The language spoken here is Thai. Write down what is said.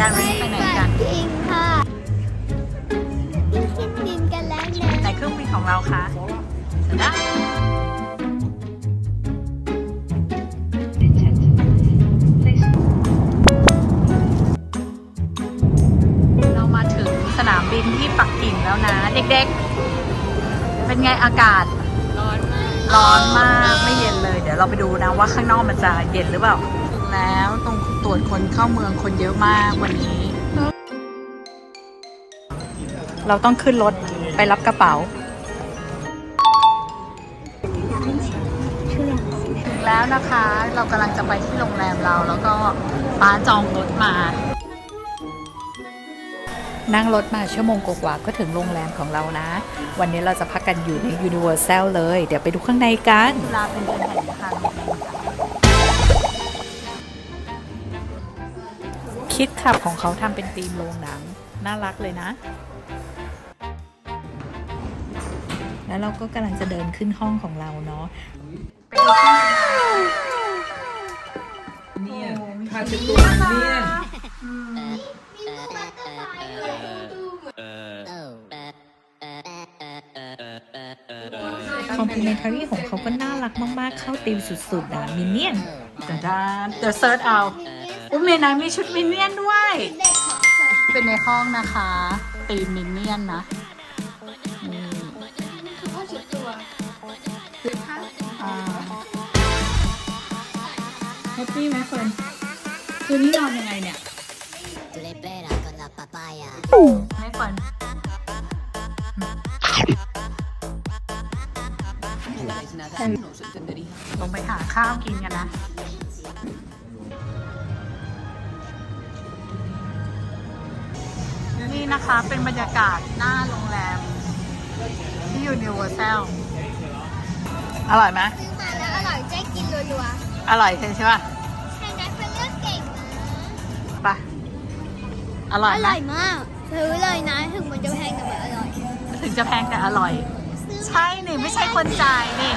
การวันนี้ไปไหนกันพิงค่ะขึ้นบินกันแล้วนะไหนเครื่องบินของเราคะนะเรามาถึงสนามบินที่ปักกิ่งแล้วนะ เด็กๆ เป็นไงอากาศ ร้อนมาก ร้อนมากไม่เย็นเลย เดี๋ยวเราไปดูนะว่าข้างนอกมันจะเย็นหรือเปล่าถึง แล้ว ตรงตรวจคนเข้าเมืองคนเยอะมากวันนี้ เราต้องขึ้นรถไปรับกระเป๋า ถึงแล้วนะคะ เรากำลังจะไปที่โรงแรมเราแล้วก็ป้าจองรถมา นั่งรถมาชั่วโมงกว่าก็ถึงโรงแรมของเรานะ วันนี้เราจะพักกันอยู่ใน Universal เลย เดี๋ยวไปดูข้างในกันลาเป็น คิดขับของเขาทำเป็นธีมโรงหนัง น่ารักเลยนะ แล้วเราก็กำลังจะเดินขึ้นห้องของเราเนาะเนี่ยผ้าเช็ดตัวเนี่ยคอมพลีเมนทารีของเขาก็น่ารักมาก ๆ เข้าตีมสุด ๆ นะมินเนี่ยนแต่ด้านเดี๋ยวเซิร์ชเอา อุ้ยเมนามีชุดมินเนี่ยนด้วยเป็นในห้องนะคะตีมมินเนี่ยนนะนี่อ่าแฮปปี้ไหมเฟิร์นคืนนี้นอนยังไงเนี่ย Tú le esperas con la papaya ให้เฟิร์นลงไปหาข้าวกินกันนะ นี่นะคะ เป็นบรรยากาศหน้าโรงแรม ที่อยู่นิวเวอร์แซลอร่อยไหมซื้อมาแล้วอร่อยเจ๊กินรัวอร่อยใช่ป่ะๆใช่นะเพื่อนเลือกเก่งนะไปอร่อยอไหมร่อยมากซื้อเลยนะถึงมันจะแพงแต่มันอร่อย ถึงจะแพงแต่อร่อย ซื้อใช่นี่ไม่ใช่คนจ่ายนี่